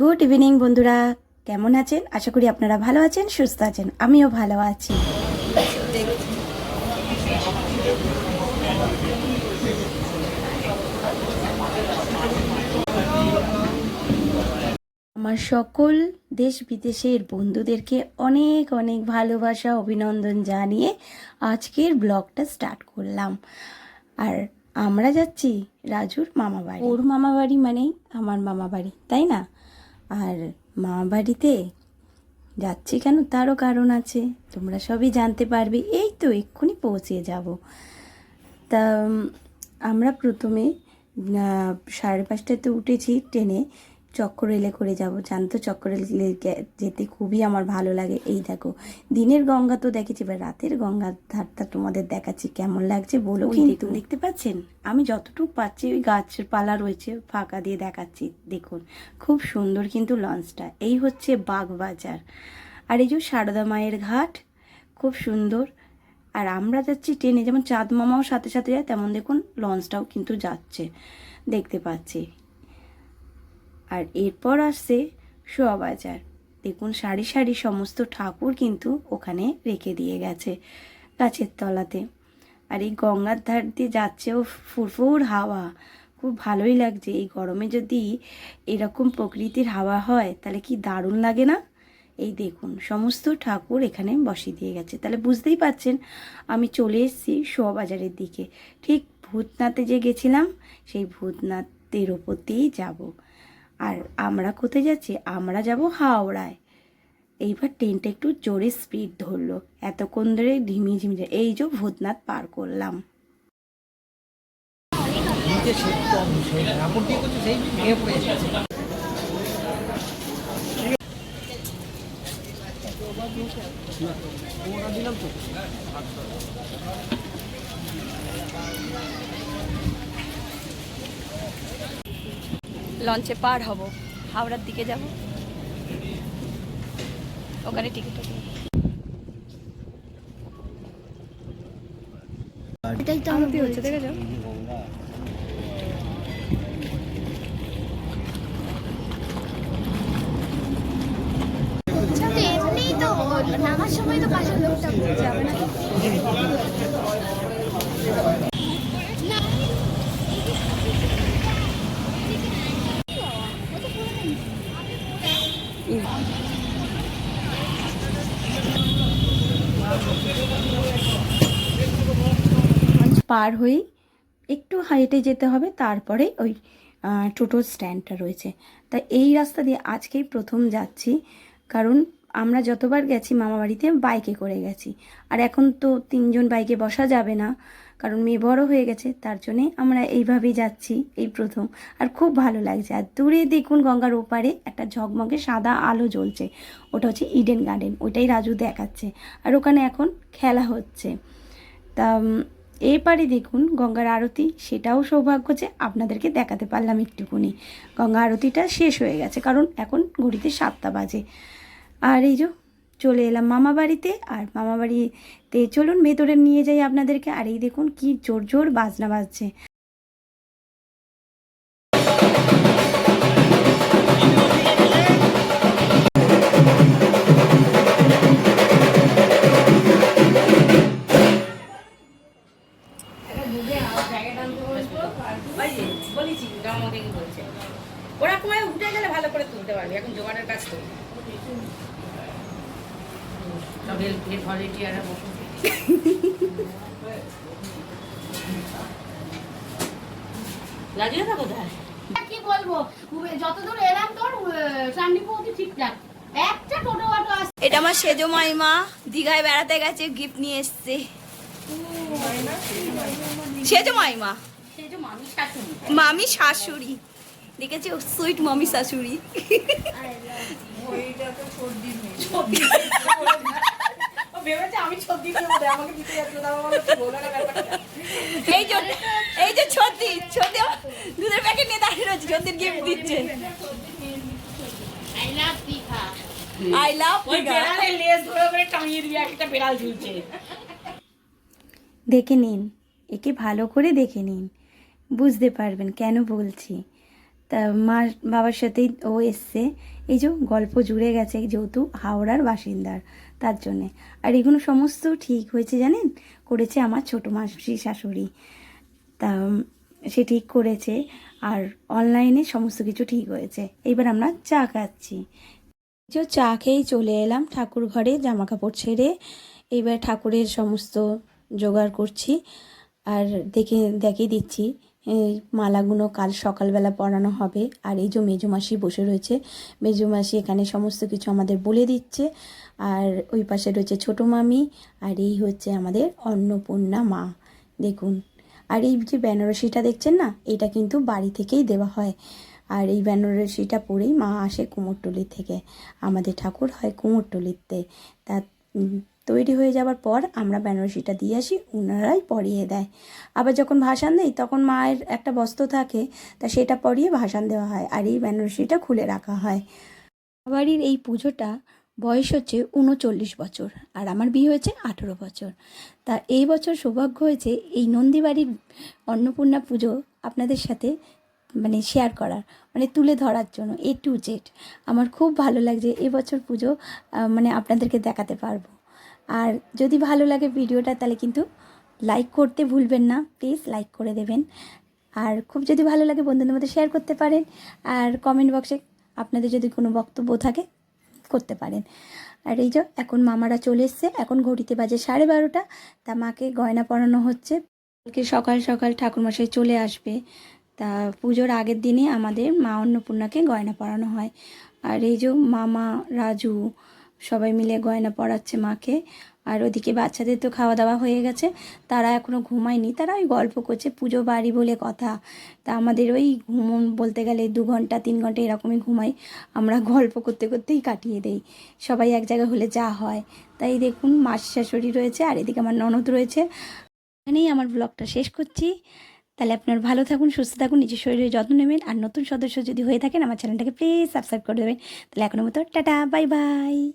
Good evening বন্ধুরা। কেমন আছেন? আশা করি আপনারা ভালো আছেন, সুস্থ আছেন। আমিও ভালো আছি। আমার সকল দেশ বিদেশের বন্ধুদেরকে অনেক অনেক ভালোবাসা, অভিনন্দন জানিয়ে আজকের ব্লগটা স্টার্ট করলাম। আর আমরা যাচ্ছি রাজুর মামাবাড়ি। ওর মামা বাড়ি মানেই আমার মামাবাড়ি, তাই না? আর মা বাড়িতে যাচ্ছি কেন? তারও কারণ আছে। তোমরা সবই জানতে পারবে। এই তো, এক্ষুনি পৌঁছে যাব। তা আমরা প্রথমে সাড়ে পাঁচটাতে উঠেছি ট্রেনে। চক্র রেলে করে যাব জানতো চক্র রেলে যেতে খুবই আমার ভালো লাগে। এই দেখো দিনের গঙ্গা তো দেখেছি এবার রাতের গঙ্গার ধারটা তোমাদের দেখাচ্ছি কেমন লাগছে বলো কিন্তু। দেখতে পাচ্ছেন? আমি যতটুকু পাচ্ছি ওই গাছপালা রয়েছে ফাঁকা দিয়ে দেখাচ্ছি দেখুন। খুব সুন্দর কিন্তু লঞ্চটা এই হচ্ছে বাগবাজার। আর এই যে সারদা মায়ের ঘাট খুব সুন্দর। আর আমরা যাচ্ছি ট্রেনে যেমন চাঁদ মামাও সাথে সাথে যায় তেমন দেখুন লঞ্চটাও কিন্তু যাচ্ছে দেখতে পাচ্ছি। আর এরপর আসছে শোয়াবাজার দেখুন, সারি সারি সমস্ত ঠাকুর কিন্তু ওখানে রেখে দিয়ে গেছে গাছের তলাতে। আর এই গঙ্গার ধার দিয়ে যাচ্ছে ও ফুরফুর হাওয়া। খুব ভালোই লাগছে। এই গরমে যদি এরকম প্রকৃতির হাওয়া হয়, তাহলে কি দারুণ লাগে না? এই দেখুন, সমস্ত ঠাকুর এখানে বসিয়ে দিয়ে গেছে। তাহলে বুঝতেই পাচ্ছেন আমি চলে এসেছি শোয়াবাজারের দিকে। ঠিক ভূতনাথে যে গেছিলাম, সেই ভূতনাথের ওপর দিয়েই যাব। আর আমরা কোথায় যাচ্ছি? আমরা যাব হাওড়ায়। এইবার ট্রেনটা একটু জোরে স্পিড ধরলো। এতক্ষণ ধরে ধিমি ঝিমি এই যে ভূতনাথ পার করলাম। নিচে সে কম সেই কাপড় দিয়ে করছে সেই ভেঙে পড়ে যাচ্ছে দিলাম তো লঞ্চে পার হব। হাওড়ার দিকে যাব। ওখানে টিকিট এটাই তো আমি হচ্ছে তো নামার সময় তো পাশের লোকটা যাবে না। পার হয়ে একটু হাইটে যেতে হবে, তারপরে ওই টোটোর স্ট্যান্ডটা রয়েছে। তা এই রাস্তা দিয়ে আজকেই প্রথম যাচ্ছি, কারণ আমরা যতবার গেছি মামা বাড়িতে বাইকে করে গেছি। আর এখন তো তিনজন বাইকে বসা যাবে না, কারণ মেয়ে বড় হয়ে গেছে, তার জন্যে আমরা এইভাবেই যাচ্ছি এই প্রথম। আর খুব ভালো লাগছে, আর দূরে দেখুন গঙ্গার ওপারে একটা ঝকমকে সাদা আলো জ্বলছে, ওটা হচ্ছে ইডেন গার্ডেন ওইটাই রাজু দেখাচ্ছে। আর ওখানে এখন খেলা হচ্ছে। তা এপারে দেখুন গঙ্গার আরতি, সেটাও সৌভাগ্য যে আপনাদেরকে দেখাতে পারলাম একটুকুনি। গঙ্গা আরতিটা শেষ হয়ে গেছে, কারণ এখন ঘড়িতে সাতটা বাজে। আর এই যে চলে এলাম মামা বাড়িতে, আর মামা বাড়িতে চলুন ভেতরে নিয়ে যাই আপনাদেরকে। আর এই দেখুন কি জোর জোর বাজনা বাজছে। ভলেন্টিয়াররা বসুন। লাগিয়ে থাকো কি বলব? যতদূর এলাম তোর সামনে পৌঁছে ঠিকঠাক একটা টোটো অটো আসছে এটা আমার সেজো মাইমা দীঘায় বেড়াতে গেছে গিফট নিয়ে এসছে। সেজো মাইমা। মামি শাশুড়ি। মামি শাশুড়ি। দেখেছি? সুইট মামি শাশুড়ি। আমি দেবো, আমাকে দিতে যাচ্ছে তারপর বলল, কি বলো না ব্যাপারটা। এই যে এই যে ছতি ছতি দুধের প্যাকেট নিয়ে দাঁড়িয়ে রয়েছে ছতির গিফট দিচ্ছে। I love Digha I love ওই লেজ ধরে ধরে টাঙিয়ে দিয়ে একটা বেড়াল ঝুলছে। দেখে নিন একে ভালো করে দেখে নিন। বুঝতে পারবেন কেন বলছি? তা মা বাবার সাথেই ও এসছে। এই যে গল্প জুড়ে গেছে যেহেতু হাওড়ার বাসিন্দার তার জন্যে। আর এগুলো সমস্ত ঠিক হয়েছে জানেন? করেছে আমার ছোটো মাসি শাশুড়ি। তা সে ঠিক করেছে আর অনলাইনে সমস্ত কিছু ঠিক হয়েছে। এইবার আমরা চা খাচ্ছি। যে চা খেয়েই চলে এলাম ঠাকুর ঘরে জামা কাপড় ছেড়ে। এবার ঠাকুরের সমস্ত জোগাড় করছি আর দেখে দেখিয়ে দিচ্ছি। এই মালাগুলো কাল সকালবেলা পরানো হবে। আর এই যে মেজুমাসি বসে রয়েছে মেজুমাসি এখানে সমস্ত কিছু আমাদের বলে দিচ্ছে। আর ওই পাশে রয়েছে ছোটো মামি, আর এই হচ্ছে আমাদের অন্নপূর্ণা মা। দেখুন, আর এই যে বেনারসিটা দেখছেন না? এটা কিন্তু বাড়ি থেকেই দেওয়া হয়। আর এই বেনারসিটা পরেই মা আসে কুমোরটুলি থেকে। আমাদের ঠাকুর হয় কুমোরটুলিতে। তা তৈরি হয়ে যাওয়ার পর আমরা বেনারসিটা দিয়ে আসি ওনারাই পরিয়ে দেয়। আবার যখন ভাসান দেয় তখন মায়ের একটা বস্ত্র থাকে, তা সেটা পরিয়ে ভাসান দেওয়া হয় আর এই বেনারসিটা খুলে রাখা হয়। বাড়ির এই পুজোটা বয়স হচ্ছে উনচল্লিশ বছর আর আমার বিয়ে হয়েছে আঠেরো বছর। তা এই বছর সৌভাগ্য হয়েছে এই নন্দীবাড়ির অন্নপূর্ণা পুজো আপনাদের সাথে মানে শেয়ার করার মানে তুলে ধরার জন্য এ টু জেড আমার খুব ভালো লাগছে এবছর পুজো মানে আপনাদেরকে দেখাতে পারব। আর যদি ভালো লাগে ভিডিওটা, তাহলে কিন্তু লাইক করতে ভুলবেন না। প্লিজ লাইক করে দেবেন। আর খুব যদি ভালো লাগে বন্ধুদের মধ্যে শেয়ার করতে পারেন। আর কমেন্ট বক্সে আপনাদের যদি কোনো বক্তব্য থাকে, করতে পারেন। আর এই যে এখন মামারা চলে এসছে। এখন ঘড়িতে বাজে সাড়ে বারোটা। তা মাকে গয়না পরানো হচ্ছে। কালকে সকাল সকাল ঠাকুরমশাই চলে আসবে। তা পুজোর আগের দিনে আমাদের মা অন্নপূর্ণাকে গয়না পরানো হয়। আর এই যে মামা রাজু সবাই মিলে গয়না পরাচ্ছে মাকে। আর ওদিকে বাচ্চাদের তো খাওয়া দাওয়া হয়ে গেছে। তারা এখনও ঘুমায়নি। তারা ওই গল্প করছে, পুজো বাড়ি বলে কথা। তা আমাদের ওই ঘুমন বলতে গেলে দু ঘণ্টা, তিন ঘণ্টা এরকমই ঘুমাই আমরা গল্প করতে করতেই কাটিয়ে দেই। সবাই এক জায়গায় হলে যা হয়। তাই দেখুন মাসি শাশুড়ি রয়েছে আর এদিকে আমার ননদ রয়েছে। এখানেই আমার ব্লগটা শেষ করছি। তাহলে আপনার ভালো থাকুন, সুস্থ থাকুন, নিজের শরীরের যত্ন নেবেন। আর নতুন সদস্য যদি হয়ে থাকেন, আমার চ্যানেলটাকে প্লিজ সাবস্ক্রাইব করে দেবেন। তাহলে এখনও মতো টাটা, বাই বাই।